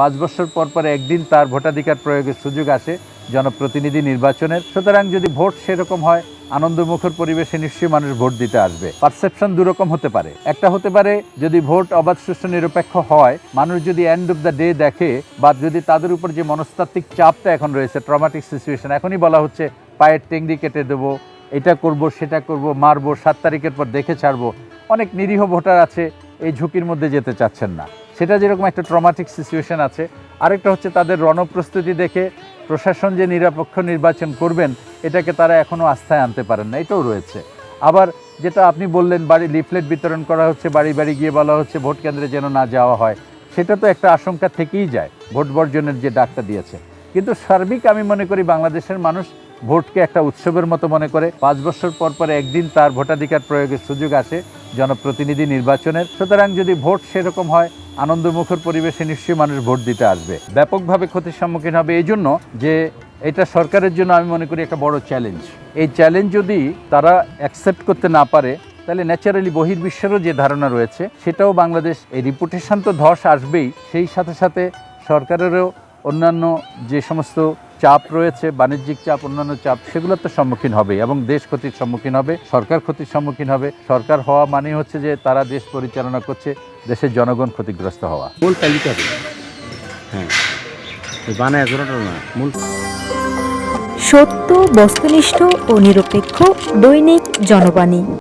পাঁচ বছর পর পর একদিন তার ভোটাধিকার প্রয়োগের সুযোগ আসে জনপ্রতিনিধি নির্বাচনের। সুতরাং যদি ভোট সেরকম হয়, আনন্দমুখর পরিবেশে নিশ্চয়ই মানুষ ভোট দিতে আসবে। পারসেপশন দুরকম হতে পারে। একটা হতে পারে, যদি ভোট অবাধ সুষ্ঠু নিরপেক্ষ হয়, মানুষ যদি এন্ড অফ দ্য ডে দেখে, বা যদি তাদের উপর যে মনস্তাত্ত্বিক চাপটা এখন রয়েছে ট্রমাটিক সিচুয়েশন এখনই বলা হচ্ছে, পায়ের টেংরি কেটে দেবো, এটা করব, সেটা করব, মারবো, সাত তারিখের পর দেখে ছাড়বো, অনেক নিরীহ ভোটার আছে, এই ঝুঁকির মধ্যে যেতে চাচ্ছেন না। সেটা যেরকম একটা ট্রমাটিক সিচুয়েশন আছে, আরেকটা হচ্ছে তাদের রণপ্রস্তুতি দেখে প্রশাসন যে নিরপেক্ষ নির্বাচন করবেন, এটাকে তারা এখনও আস্থায় আনতে পারেন না, এটাও রয়েছে। আবার যেটা আপনি বললেন, বাড়ি লিফলেট বিতরণ করা হচ্ছে, বাড়ি বাড়ি গিয়ে বলা হচ্ছে, ভোট কেন্দ্রে যেন না যাওয়া হয়, সেটা তো একটা আশঙ্কা থেকেই যায়, ভোট বর্জনের যে ডাকটা দিয়েছে। কিন্তু সার্বিক আমি মনে করি বাংলাদেশের মানুষ ভোটকে একটা উৎসবের মতো মনে করে, পাঁচ বছর পর পর একদিন তার ভোটাধিকার প্রয়োগের সুযোগ আসে জনপ্রতিনিধি নির্বাচনের। সুতরাং যদি ভোট সেরকম হয়, আনন্দমুখর পরিবেশে নিশ্চয়ই মানুষ ভোট দিতে আসবে। ব্যাপকভাবে ক্ষতির সম্মুখীন হবে এই জন্য যে এটা সরকারের জন্য আমি মনে করি একটা বড় চ্যালেঞ্জ এই চ্যালেঞ্জ যদি তারা অ্যাকসেপ্ট করতে না পারে, তাহলে ন্যাচারালি বহির্বিশ্বেরও যে ধারণা রয়েছে, সেটাও বাংলাদেশ, এই রিপুটেশন তো ধস আসবেই। সেই সাথে সাথে সরকারেরও অন্যান্য যে সমস্ত চাপ রয়েছে বাণিজ্যিক চাপ অন্যান্য চাপ সেগুলোর তো সম্মুখীন হবে এবং দেশ ক্ষতির সম্মুখীন হবে সরকার ক্ষতির সম্মুখীন হবে। সরকার হওয়া মানে হচ্ছে যে তারা দেশ পরিচালনা করছে দেশের জনগণ ক্ষতিগ্রস্ত হওয়া। মূল তালিকাতে হ্যাঁ। বানায় না মূল। সত্য বস্তুনিষ্ঠ ও নিরপেক্ষ দৈনিক জনবাণী।